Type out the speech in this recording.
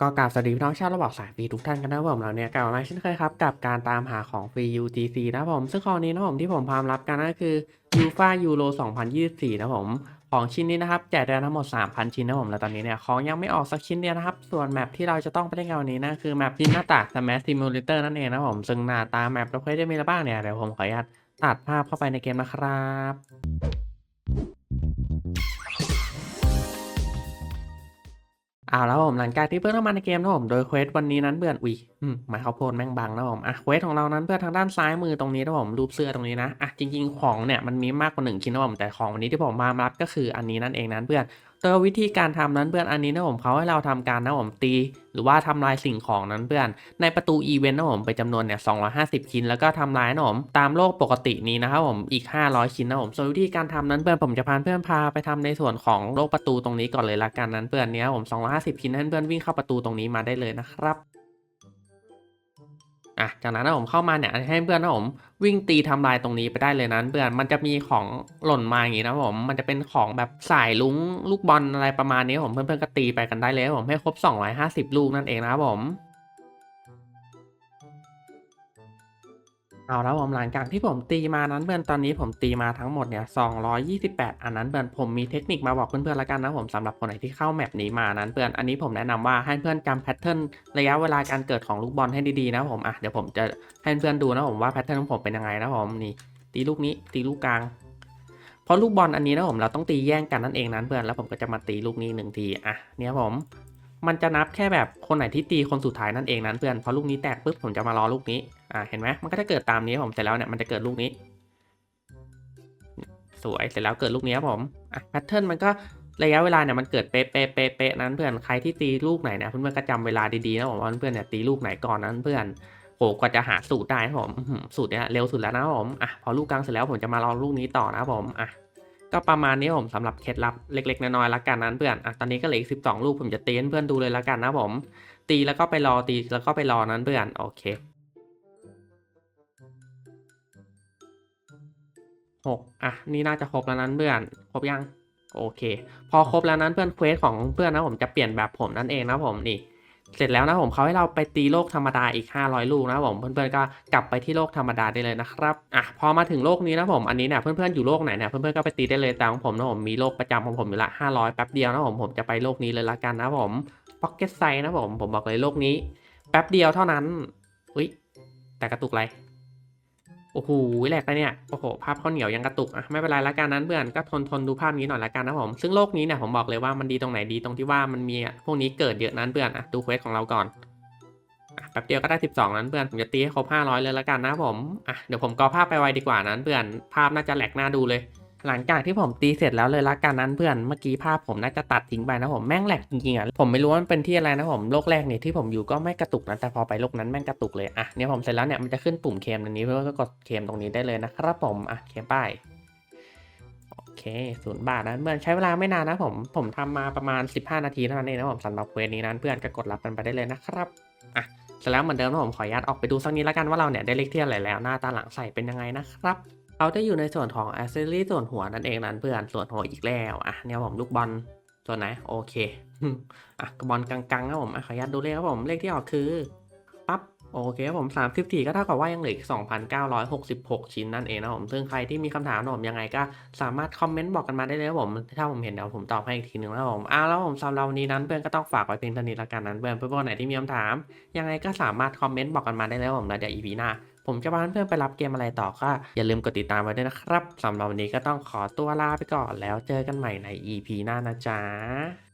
ก็กราบสวัสดีพี่น้องชาวระบอกสายฟรีทุกท่านกันนะครับผมเราเนี่ยกลับมาเช่นเคยครับ กับการตามหาของฟรี UGC นะผม ซึ่งคราวนี้นะผมที่ผมพามรับกันก็คือ UFA Euro 2024 นะครับผม ของชิ้นนี้นะครับ แจกได้ทั้งหมด 3,000 ชิ้นนะผม แล้วตอนนี้เนี่ยของยังไม่ออกสักชิ้นเดียวนะครับ ส่วนแมปที่เราจะต้องไปเล่นกันวันนี้นะคือแมปพินหน้าตา Smash Simulator นั่นเองนะผม ซึ่งหน้าตาแมปเราเคยจะมีอะไรบ้างเนี่ยเดี๋ยวผมขออนุญาตตัดภาพเข้าไปในเกมนะครับ เอาแล้วผมหลังจากที่เพื่อนเข้ามาในเกมนะผมโดยเควสวันนี้นั้นเพื่อนอุ้ยหมายเขาโพนแม่งบังนะผมอะเควสของเรานั้นเพื่อนทางด้านซ้ายมือตรงนี้นะผมรูปเสื้อตรงนี้นะอะจริง ๆ ของเนี่ยมันมีมากกว่าหนึ่งชิ้นนะผมแต่ของวันนี้ที่ผมมารับก็คืออันนี้นั่นเองนั้นเพื่อนตัววิธีการทำนั้นเพื่อนอันนี้นะผมเขาให้เราทำการนะผมตี หรือว่าทำลายสิ่งของนั้นเพื่อน ในประตูอีเวนต์นะผมไปจำนวนเนี่ย250 ชิ้น แล้วก็ทำลายนะผมตามโลกปกตินี้นะครับผมอีก 500 ชิ้นนะผมส่วนวิธีการทำนั้นเพื่อนผมจะพาเพื่อนพาไปทำในส่วนของโลกประตูตรงนี้ก่อนเลยละกันนั้นเพื่อนเนี้ยผม250 ชิ้นให้เพื่อนวิ่งเข้าประตูตรงนี้มาได้เลยนะครับ อะจากนั้นนะผมเข้ามาเนี่ยให้เพื่อนนะผมวิ่งตีทำลายตรงนี้ไปได้เลยนั้นเพื่อนมันจะมีของหล่นมาอย่างงี้นะผมมันจะเป็นของแบบสายลุ้งลูกบอลอะไรประมาณนี้ผมเพื่อนๆก็ตีไปกันได้เลยผมให้ครบ 250 ลูกนั่นเองนะครับผม เอาแล้วผมหลังจากที่ผมตีมานั้นเพื่อนตอนนี้ผมตีมาทั้งหมดเนี่ย228 อันนั้นเพื่อนผมมีเทคนิคมาบอกเพื่อนๆแล้วกันนะผมสำหรับคนไหนที่เข้าแมปนี้มานั้นเพื่อนอันนี้ผมแนะนำว่าให้เพื่อนจำแพทเทิร์นระยะเวลาการเกิดของลูกบอลให้ดีๆนะผมอะเดี๋ยวผมจะให้เพื่อนดูนะผมว่าแพทเทิร์นของผมเป็นยังไงนะผมนี่ตีลูกนี้ตีลูกกลางเพราะลูกบอลอันนี้นะผมเราต้องตีแย่งกันนั่นเองนั้นเพื่อนแล้วผมก็จะมาตีลูกนี้หนึ่งทีอะเนี่ยผมมันจะนับแค่แบบคนไหนที่ตีคนสุดท้ายนั่นเองนั้นเพื่อนพอลูกนี้แตกปุ๊บผมจะมารอลูกนี้ อ่าเห็นไหมมันก็จะเกิดตามนี้ผมเสร็จแล้วเนี่ยมันจะเกิดลูกนี้ สวยเสร็จแล้วเกิดลูกนี้ครับผมอะแพทเทิร์นมันก็ระยะเวลาเนี่ยมันเกิดเป๊ะเป๊ะเป๊ะเป๊ะนั้นเพื่อนใครที่ตีลูกไหนเนี่ยเพื่อนๆก็จำเวลาดีๆนะผมว่าเพื่อนๆเนี่ยตีลูกไหนก่อนนั้นเพื่อนโหกว่าจะหาสูตรได้ครับผมสูตรเนี่ยเร็วสุดแล้วนะผมอะพอลูกกลางเสร็จแล้วผมจะมารองลูกนี้ต่อนะผมอะก็ประมาณนี้ผมสำหรับเคล็ดลับเล็กๆน้อยๆละกันนั้นเพื่อนอะตอนนี้ก็เหลืออีกสิบสองลูกผมจะตีให้เพื่อนดูเลยละกันนะผม ตีแล้วก็ไปรอตีแล้วก็ไปรอนั้นเพื่อนโอเค หกอะนี่น่าจะครบแล้วนั้นเพื่อนครบยังโอเค พอครบแล้วนั้นเพื่อนเควสของเพื่อนนะผมจะเปลี่ยนแบบผมนั่นเองนะผมนี่ เสร็จแล้วนะผมเขาให้เราไปตีโลกธรรมดาอีก 500 ลูกนะผมเพื่อนๆก็กลับไปที่โลกธรรมดาได้เลยนะครับอะพอมาถึงโลกนี้นะผมอันนี้เนี่ยเพื่อนๆอยู่โลกไหนเนี่ยเพื่อนๆก็ไปตีได้เลยแต่ของผมนะผมมีโลกประจำของผมอยู่ละ500แป๊บเดียวนะผมผมจะไปโลกนี้เลยละกันนะผมพ็อกเก็ตไซนะผมผมบอกเลยโลกนี้ แป๊บเดียวเท่านั้นอุ้ยแต่กระตุกอะไร โอ้โหแหลกไปเนี่ย โอ้โห ภาพข้าวเหนียวยังกระตุกอะไม่เป็นไรละกันนั้นเพื่อนก็ทนทนดูภาพนี้หน่อยละกันนะผม ซึ่งโลกนี้เนี่ยผมบอกเลยว่ามันดีตรงไหนดีตรงที่ว่ามันมีพวกนี้เกิดเยอะนั้นเพื่อนอะดูเควสของเราก่อนอะแป๊บเดียวก็ได้ 12 นั้นเพื่อน ผมจะตีให้ครบ 500 เลยละกันนะผมอะเดี๋ยวผมกอภาพไปไวดีกว่านั้นเพื่อน ภาพน่าจะแหลกหน้าดูเลย หลังจากที่ผมตีเสร็จแล้วเลยละกันนั้นเพื่อนเมื่อกี้ภาพผมน่าจะตัดทิ้งไปนะผมแม่งแหลกจริงๆอะผมไม่รู้ว่ามันเป็นที่อะไรนะผมโลกแรกเนี่ยที่ผมอยู่ก็ไม่กระตุกนะแต่พอไปโลกนั้นแม่งกระตุกเลยอะเนี่ยผมเสร็จแล้วเนี่ยมันจะขึ้นปุ่มเคมตรงนี้เพื่อนก็กดเคมตรงนี้ได้เลยนะครับผมอะเคมป้ายโอเคศูนย์บาทนะเพื่อนใช้เวลาไม่นานนะผมผมทำมาประมาณ 15 นาทีเท่านั้นเองนะผมสำหรับเควสนี้นั้นเพื่อนก็กดรับกันไปได้เลยนะครับอะเสร็จแล้วเหมือนเดิมนะผมขออนุญาตออกไปดูสักนิดล้วกันว่าเราเนี่ยได้เลขที่อะไรแล้วหน้าตาหลังใส่เป็นยังไงนะครับ เราจะอยู่ในส่วนของ a c c e s s o r y ส่วนหัวนั่นเองนั้นเพื่อนส่วนหัวอีกแล้วอะเนี่ยผมลูกบอลส่วนไหนโอเคอะกระบอลกังๆนะผมขออนุญาตดูเลขครับผมเลขที่ออกคือปั๊บโอเคครับผม34ก็เท่ากับว่ายังเหลืออีก 2,966 ชิ้นนั่นเองนะผม ซึ่งใครที่มีคำถามผมยังไงก็สามารถคอมเมนต์บอกกันมาได้เลยครับผม ถ้าผมเห็นเดี๋ยวผมตอบให้อีกทีหนึงนะครับผมอ้าวแล้วผมสำหรับวันนี้นั้นเพื่อนก็ต้องฝากไว้เพียงเท่านี้ละกันนั้นเพื่อนเพื่อนๆไหนที่มีคำถาม ยังไงก็สามารถคอมเมนต์บอกกันมาได้แล้วผมแล้วเดี๋ยว EP หน้า ผมจะพาเพื่อนไปรับเกมอะไรต่อก็อย่าลืมกดติดตามไว้ด้วยนะครับสำหรับวันนี้ก็ต้องขอตัวลาไปก่อนแล้วเจอกันใหม่ใน EP หน้านะจ๊ะ